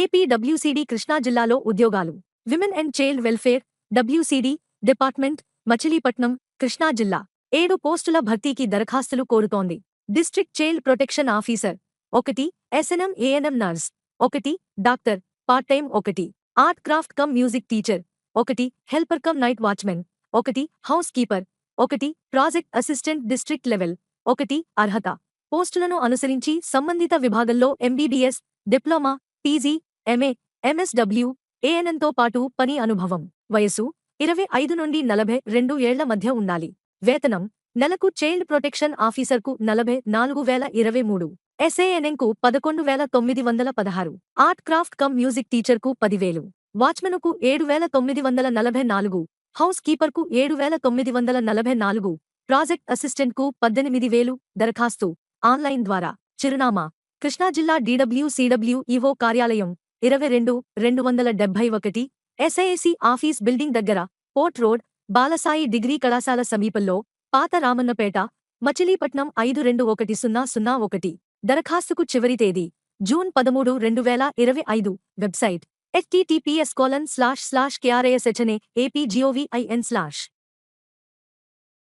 ఏపీడబ్ల్యూసీడీ కృష్ణా జిల్లాలో ఉద్యోగాలు. Women and child welfare WCD department Machilipatnam Krishna జిల్లా. ఏడు పోస్టుల భర్తీకి దరఖాస్తులు కోరుతోంది. District child protection officer. ఒకటి ఎస్ఎన్ఎం ఏఎన్ఎం నర్స్. ఒకటి డాక్టర్. పార్ట్ టైం ఒకటి. Art craft cum music teacher. ఒకటి హెల్పర్ కమ్ నైట్ వాచ్మెన్. ఒకటి హౌస్ కీపర్. ఒకటి ప్రాజెక్ట్ అసిస్టెంట్ డిస్ట్రిక్ట్ లెవెల్. ఒకటి అర్హత. పోస్టులను అనుసరించి సంబంధిత విభాగంలో MBBS diploma PG MA MSW ఏఎన్ఎన్తో పాటు పని అనుభవం. వయసు ఇరవై ఐదు నుండి నలభై రెండు ఏళ్ళ మధ్య ఉండాలి. వేతనం నెలకు చైల్డ్ ప్రొటెక్షన్ ఆఫీసర్కు నలభై నాలుగు వేల ఇరవై మూడు. ఎస్ఏఎన్ఎంకు పదకొండు వేల తొమ్మిది వందల పదహారు. ఆర్ట్ క్రాఫ్ట్ కమ్ మ్యూజిక్ టీచర్కు పదివేలు. వాచ్మెన్కు ఏడు వేల తొమ్మిది వందల నలభై నాలుగు. హౌస్ కీపర్కు ఏడు వేల తొమ్మిది వందల నలభై నాలుగు. ప్రాజెక్ట్ అసిస్టెంట్కు పద్దెనిమిది వేలు. దరఖాస్తు. ఆన్లైన్ ద్వారా. చిరునామా. కృష్ణా జిల్లా డీడబ్ల్యూసీడబ్ల్యూఈఓ కార్యాలయం. ఇరవై రెండు రెండు వందల డెబ్బై ఒకటి ఎస్ఐఎసి ఆఫీస్ బిల్డింగ్ దగ్గర పోర్ట్ రోడ్ బాలసాయి డిగ్రీ కళాశాల సమీపంలో పాత రామన్నపేట మచిలీపట్నం ఐదు రెండు ఒకటి సున్నా సున్నా ఒకటి దరఖాస్తుకు చివరి తేదీ జూన్ పదమూడు రెండు వేల ఇరవై ఐదు website https colon slash slash krashne apgov in slash